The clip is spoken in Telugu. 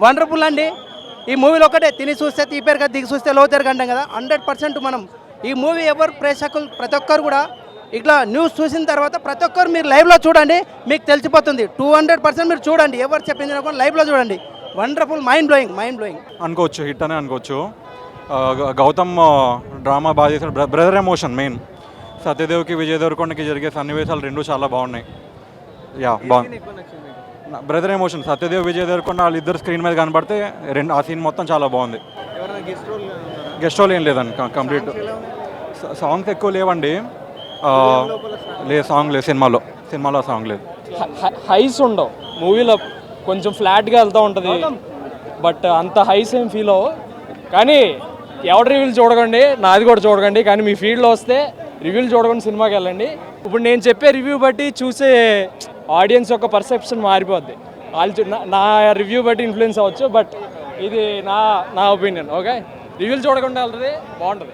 వండర్ఫుల్ అండి. ఈ మూవీలో ఒకటే తిని చూస్తే తీపేరు కదా దిగి చూస్తే లోతేరు కంటాం కదా. హండ్రెడ్ పర్సెంట్ మనం. ఈ మూవీ ఎవరు ప్రేక్షకులు ప్రతి ఒక్కరు కూడా ఇట్లా న్యూస్ చూసిన తర్వాత ప్రతి ఒక్కరు మీరు లైవ్లో చూడండి మీకు తెలిసిపోతుంది. టూ హండ్రెడ్ పర్సెంట్ మీరు చూడండి. ఎవరు చెప్పింది కూడా లైవ్లో చూడండి. Wonderful mind blowing mind blowing అనుకోవచ్చు హిట్ అనే అనుకోవచ్చు. గౌతమ్ డ్రామా బాగా చేశాడు. బ్ర- బ్రదర్ ఎమోషన్ మెయిన్ సత్యదేవ్కి విజయ్ దేవరకొండకి జరిగే సన్నివేశాలు రెండు చాలా బాగున్నాయి. యా బాగుంది. నా- బ్రదర్ ఎమోషన్ సత్యదేవ్ విజయ్ దేవరకొండ వాళ్ళిద్దరు స్క్రీన్ మీద కనబడితే రెండు ఆ సీన్ మొత్తం చాలా బాగుంది. గెస్ట్ రోల్ ఏం లేదండి కంప్లీట్ సాంగ్స్ ఎక్కువ లేవండి. ఆ, లేదు. సాంగ్ లేదు సినిమాలో. సినిమాలో సాంగ్ లేదు. హైస్ ఉండవు. మూవీలో కొంచెం ఫ్లాట్గా వెళ్తూ ఉంటుంది. బట్ అంత హైస్ ఏం ఫీల్ అవ్వవు. కానీ ఎవరి రివ్యూలు చూడకండి నాది కూడా చూడకండి. కానీ మీ ఫీల్డ్లో వస్తే రివ్యూలు చూడకుండా సినిమాకి వెళ్ళండి. ఇప్పుడు నేను చెప్పే రివ్యూ బట్టి చూసే ఆడియన్స్ యొక్క పర్సెప్షన్ మారిపోద్ది. వాళ్ళు నా- నా రివ్యూ బట్టి ఇన్ఫ్లుయెన్స్ అవ్వచ్చు బట్ ఇది నా నా ఒపీనియన్ ఓకే? రివ్యూలు చూడకుండా వెళ్తుంది బాగుంటుంది.